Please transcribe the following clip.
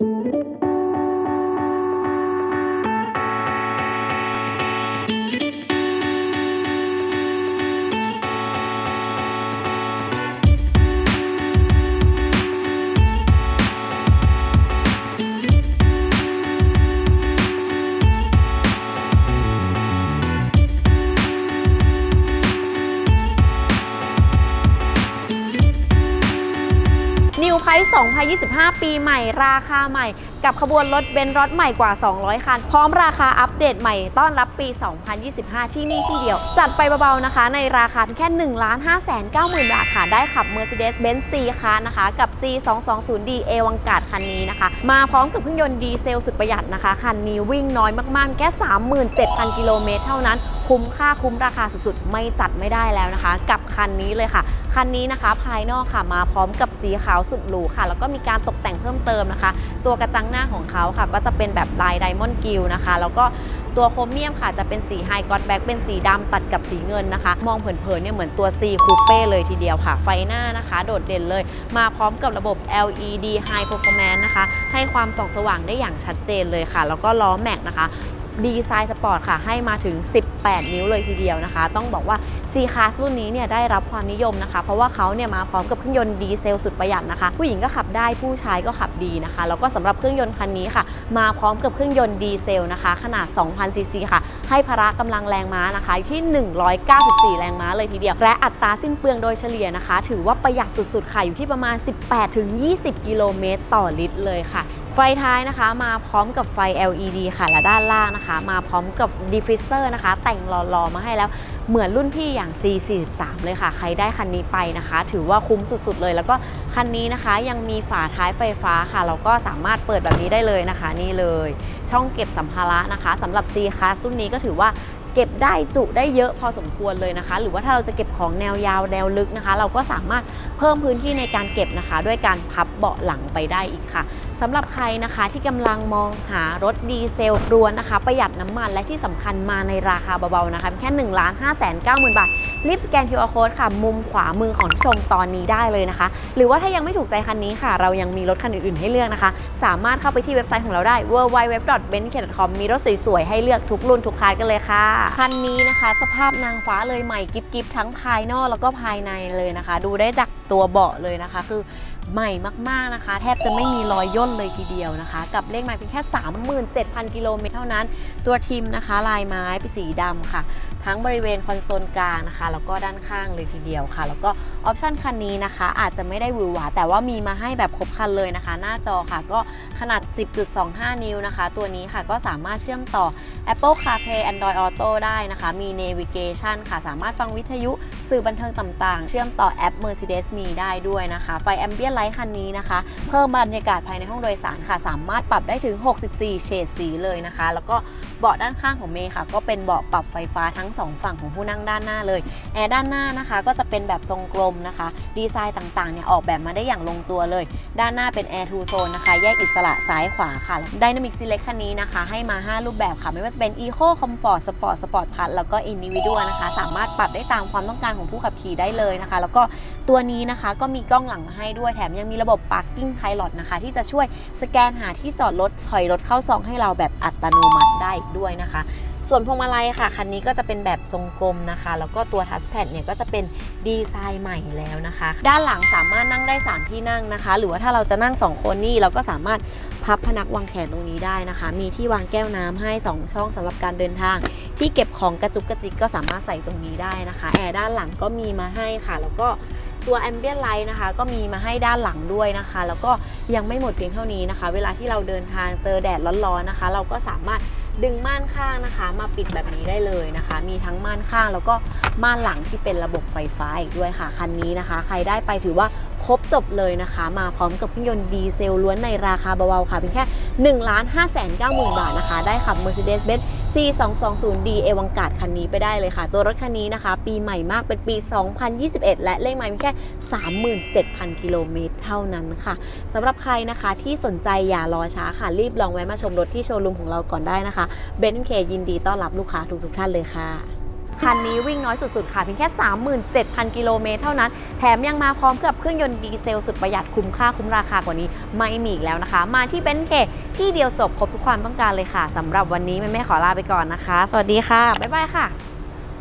นิ วไพร์2025 ปีใหม่ราคาใหม่ กับขบวนรถเบนซ์รถใหม่กว่า 200 คัน พร้อมราคาอัปเดตใหม่ต้อนรับปี 2025 ที่นี่ที่เดียว จัดไปเบาๆนะคะ ในราคาเพียงแค่ 1 5 9 0 0 0 0 บาทค่ะ ได้ขับ Mercedes-Benz C คันนะคะ กับ C 2 2 0 D เอวังกาดคันนี้นะคะ มาพร้อมกับเครื่องยนต์ดีเซลสุดประหยัดนะคะ คันนี้วิ่งน้อยมากๆ แค่ 37,000 กิโลเมตรเท่านั้น คุ้มค่าคุ้มราคาสุดๆ ไม่จัดไม่ได้แล้วนะคะ กับคันนี้เลยค่ะ คันนี้นะคะภายนอกค่ะมาพร้อมกับสีขาวสุดหรูค่ะ แล้วก็มีการตกแต่งเพิ่มเติมนะคะ ตัวกระจังหน้าของเขาค่ะ ก็จะเป็นแบบลายไดมอนด์กิลนะคะ แล้วก็ตัวโครเมียมค่ะจะเป็นสีไฮกอ t แบ็กเป็นสีดำตัดกับสีเงินนะคะ มองเผินๆเนี่ยเหมือนตัว C คูเป้เลยทีเดียวค่ะ ไฟหน้านะคะ โดดเด่นเลย มาพร้อมกับระบบ LED High Performance นะคะ ให้ความส่องสว่างได้อย่างชัดเจนเลยค่ะ แล้วก็ล้อแม็กนะคะ ดีไซน์สปอร์ตค่ะ ให้มาถึง 18 นิ้วเลยทีเดียวนะคะ ต้องบอกว่า C Class รุ่นนี้เนี่ยได้รับความนิยมนะคะ เพราะว่าเขาเนี่ยมาพร้อมกับเครื่องยนต์ดีเซลสุดประหยัดนะคะ ผู้หญิงก็ขับได้ผู้ชายก็ขับดีนะคะ แล้วก็สำหรับเครื่องยนต์คันนี้ค่ะ มาพร้อมกับเครื่องยนต์ดีเซลนะคะ ขนาด 2,000 ซีซีค่ะ ให้พละกำลังแรงม้านะคะอยู่ที่ 194 แรงม้าเลยทีเดียว และอัตราสิ้นเปลืองโดยเฉลี่ยนะคะ ถือว่าประหยัดสุดๆค่ะอยู่ที่ประมาณ 18-20 กิโลเมตรต่อลิตรเลยค่ะ ไฟท้ายนะคะ มาพร้อมกับไฟ LED ค่ะ และด้านล่างนะคะ มาพร้อมกับดิฟฟิเซอร์นะคะ แต่งหล่อๆมาให้แล้วเหมือนรุ่นพี่อย่าง C43 เลยค่ะ ใครได้คันนี้ไปนะคะ ถือว่าคุ้มสุดๆเลย แล้วก็คันนี้นะคะยังมีฝาท้ายไฟฟ้าค่ะ เราก็สามารถเปิดแบบนี้ได้เลยนะคะ นี่เลย ช่องเก็บสัมภาระนะคะสำหรับ C Class รุ่นนี้ก็ถือว่าเก็บได้จุได้เยอะพอสมควรเลยนะคะ หรือว่าถ้าเราจะเก็บของแนวยาวแนวลึกนะคะ เราก็สามารถเพิ่มพื้นที่ในการเก็บนะคะ ด้วยการพับเบาะหลังไปได้อีกค่ะ สำหรับใครนะคะที่กำลังมองหารถดีเซลรวนนะคะ ประหยัดน้ำมันและที่สำคัญมาในราคาเบาๆนะคะเพียงแค่1 5 9 0 0 0 0 บาท รีบสแกน QR Code ค่ะ มุมขวามือของชมตอนนี้ได้เลยนะคะ หรือว่าถ้ายังไม่ถูกใจคันนี้ค่ะ เรายังมีรถคันอื่นๆ ให้เลือกนะคะ สามารถเข้าไปที่เว็บไซต์ของเราได้ www.benz.com มีรถสวยๆ ให้เลือกทุกรุ่นทุกคันกันเลยค่ะ คันนี้นะคะ สภาพนางฟ้าเลยใหม่กิฟๆทั้งภายนอกแล้วก็ภายในเลยนะคะ ดูได้จากตัวเบาะเลยนะคะ คือ ใหม่มากๆนะคะ แทบจะไม่มีรอยย่นเลยทีเดียวนะคะ กับเลขไม้เพียงแค่ 37,000 กิโลเมตรเท่านั้น ตัวทิมนะคะ ลายไม้เป็นสีดำค่ะ ทั้งบริเวณคอนโซลกลางนะคะ แล้วก็ด้านข้างเลยทีเดียวค่ะ แล้วก็ออปชันคันนี้นะคะ อาจจะไม่ได้หวือหวาแต่ว่ามีมาให้แบบครบคันเลยนะคะ หน้าจอค่ะก็ขนาด 10.25 นิ้วนะคะ ตัวนี้ค่ะก็สามารถเชื่อมต่อ Apple CarPlay Android Auto ได้นะคะ มี Navigation ค่ะ สามารถฟังวิทยุสื่อบันเทิงต่างๆ เชื่อมต่อแอป Mercedes มีได้ด้วยนะคะ ไฟ Ambient Light คันนี้นะคะ เพิ่มบรรยากาศภายในห้องโดยสารค่ะ สามารถปรับได้ถึง 64 เฉดสีเลยนะคะ แล้วก็ เบาะด้านข้างของเมย์ค่ะ ก็เป็นเบาะปรับไฟฟ้าทั้งสองฝั่งของผู้นั่งด้านหน้าเลยแอร์ด้านหน้านะคะ ก็จะเป็นแบบทรงกลมนะคะ ดีไซน์ต่างๆเนี่ยออกแบบมาได้อย่างลงตัวเลย ด้านหน้าเป็น Air to Zone นะคะ แยกอิสระซ้ายขวาค่ะ Dynamic Select คันนี้นะคะ ให้มา 5 รูปแบบค่ะ ไม่ว่าจะเป็น Eco Comfort Sport Sport Plus แล้วก็ Individual นะคะ สามารถปรับได้ตามความต้องการของผู้ขับขี่ได้เลยนะคะ แล้วก็ตัวนี้นะคะก็มีกล้องหลังมาให้ด้วยแถมยังมีระบบ Parking Pilot นะคะ ที่จะช่วยสแกนหาที่จอดรถถอยรถเข้าซองให้เราแบบอัตโนมัติได้ด้วยนะคะ ส่วนพวงมาลัยค่ะ คันนี้ก็จะเป็นแบบทรงกลมนะคะ แล้วก็ตัวทัชแพดเนี่ยก็จะเป็นดีไซน์ใหม่แล้วนะคะ ด้านหลังสามารถนั่งได้ 3 ที่นั่งนะคะ หรือว่าถ้าเราจะนั่ง 2 คนนี่เราก็สามารถพับพนักวางแขนตรงนี้ได้นะคะ มีที่วางแก้วน้ำให้ 2 ช่องสำหรับการเดินทาง ที่เก็บของกระจุกกระจิกก็สามารถใส่ตรงนี้ได้นะคะแอร์ด้านหลังก็มีมาให้ค่ะ แล้วก็ตัว Ambient Light นะคะ ก็มีมาให้ด้านหลังด้วยนะคะ แล้วก็ยังไม่หมดเพียงเท่านี้นะคะ เวลาที่เราเดินทางเจอแดดร้อนๆนะคะ เราก็สามารถ ดึงม่านข้างนะคะ มาปิดแบบนี้ได้เลยนะคะ มีทั้งม่านข้างแล้วก็ม่านหลังที่เป็นระบบไฟฟ้าอีกด้วยค่ะ คันนี้นะคะ ใครได้ไปถือว่าครบจบเลยนะคะ มาพร้อมกับเครื่องยนต์ดีเซลล้วนในราคาเบาๆค่ะเพียงแค่ 1 5 9 0 0 0 0 บาทนะคะ ได้ขับ Mercedes-Benz C220D เอวังกาดคันนี้ไปได้เลยค่ะ ตัวรถคันนี้นะคะ ปีใหม่มากเป็นปี 2021 และเลขไมล์มีแค่ 37,000 กิโลเมตรเท่านั้นค่ะสำหรับใครนะคะที่สนใจอย่ารอช้าค่ะ รีบลองแวะมาชมรถที่โชว์รูมของเราก่อนได้นะคะเบนซ์เคยินดีต้อนรับลูกค้าทุกๆท่านเลยค่ะ คันนี้วิ่งน้อยสุดๆ ค่ะเพียงแค่ 37,000 กิโลเมตรเท่านั้น แถมยังมาพร้อมกับเครื่องยนต์ดีเซลสุดประหยัดคุ้มค่าคุ้มราคากว่านี้ไม่มีอีกแล้วนะคะ มาที่เบนเคที่เดียวจบครบทุกความต้องการเลยค่ะสำหรับวันนี้แม่แม่ๆขอลาไปก่อนนะคะ สวัสดีค่ะบ๊ายบายค่ะ